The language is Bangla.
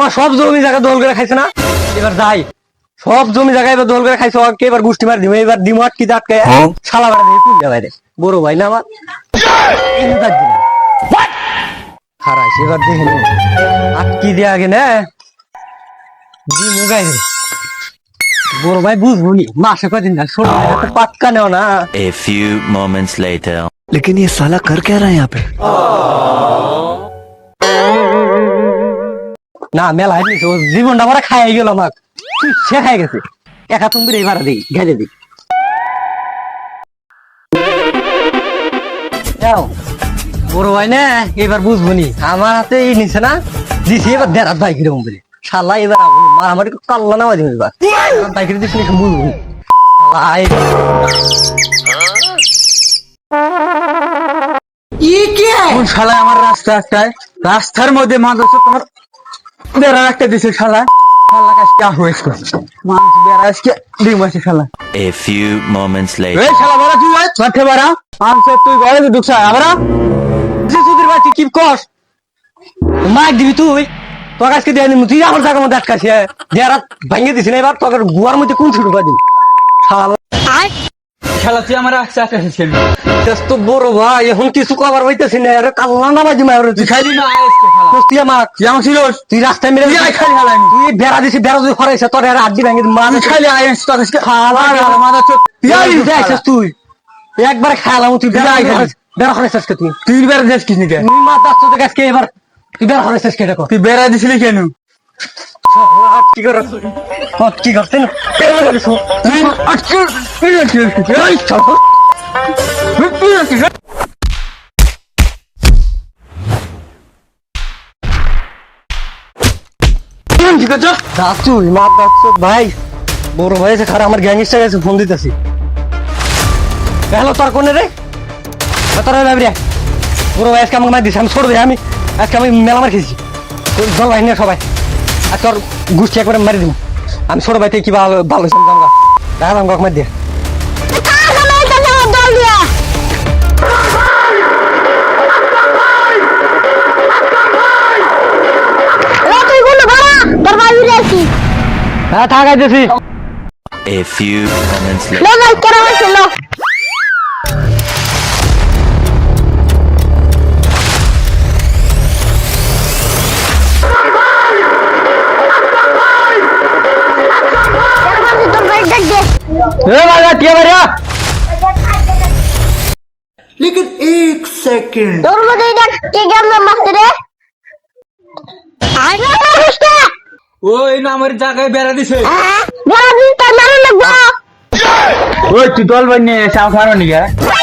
আমার সব জমি জায়গা দখল করে খাইছে না এবার যাই সব জমি জায়গা এবার দখল করে খাইছে ওকে এবার গোষ্ঠী মার দিব এবার ডিম আটকি আটকে শালা বাড়া দিয়ে কুল বাইরে বড় ভাই না আমার এনে থাকবে না। খারাইছে এবার দেখে নে আটকি দিয়ে আগে না ডিম উগাই রে বড় ভাই বুঝবো নি মাসে কদিন না ছোট ভাই তো পাক্কা নেও না A few moments later. लेकिन ये साला कर क्या रहा है यहाँ पे না মেলা হয়নি ও জীবনটা আমার খাই গেল আমাক সে খাই গেছে। একা তুমি এবার দিই ঘেরে দিই। যাও বড় ভাই না এবার বুঝব নি। আমার হাতে এই নিছে না দিছি এবার দেড়াত ভাই কীরকম বলে শালা এবার আগুন মারামারি কাল্লা না বাজি এবার। ভাই কিরে দিছি নাকি বুঝব এই- কোন শালা আমার রাস্তা একটায়? রাস্তার মধ্যে মাদ্রাসা তোমার বেড়া একটা দিছে শালা। শালা কাজ কে হয়েছে? মানুষ বেড়া আজকে ডিম আছে শালা। A few moments এই later. শালা বড়া তুই আয় মাঠে বাড়া। মানুষ তুই ঘরে ঢুকছা আমরা সুধীর ভাই তুই কি কস? মাইক দিবি তুই। তোর আজকে দিয়ে দিবি তুই আমার জায়গার মধ্যে আটকাছি দেয়ারাত ভাঙিয়ে দিছি না এবার তোর গুয়ার মধ্যে কোন ছুটু পাবি শালা। তুই আমার রাস্তা একটা ছিল তেস তো বড় ভাই এখন কিছু কবার হইতেছি না। আরে কাল্লা না বাজি মায়ের তুই খাইলি না? আজকে শালা তুই আমার তুই আমার ছিল তুই রাস্তায় মেরে তুই আয় খালি হালাই তুই বেড়া দিছি বেড়া তুই খরাইছে তোর আর আড্ডি ভাঙিয়ে দিবি। খালি আইস তোর খালা। শালা মাথা চোদ তুই আয় তুই তুই। একবার খাইলাম তুই বেড়া। বেড়া খরাইছিস কে তুই। তুই বেড়া দিস কি নিকে তুই মাথা তো গাছকে এবার। তুই বেড়া দেখো তুই বেড়া দিছিলি কেন? চল ভাই বড় এসে খারাপ আমার গ্যাংস্টার এসে ফোন দিতেছি হ্যালো তোর কোনে রে তোর বড় ভাই আজকে আমাকে দিছে আমি ছোট আমি আজকে আমি মেলা মার খেয়েছি ভাই সবাই আজকে ওর গুষ্টি একবারে মারি দিব। আমি ছোট ভাই থেকে কি ভালো ভালো জামগা মার দিয়ে। হ্যাঁ থাকাইতেছি A few moments later. এ বাবা কে বাড়িয়া लेकिन एक सेकंड ওই না আমার জায়গায় বেড়া দিছে ওই তুই দল বানিয়ে এসে আমার নিকে আমার গাড়ি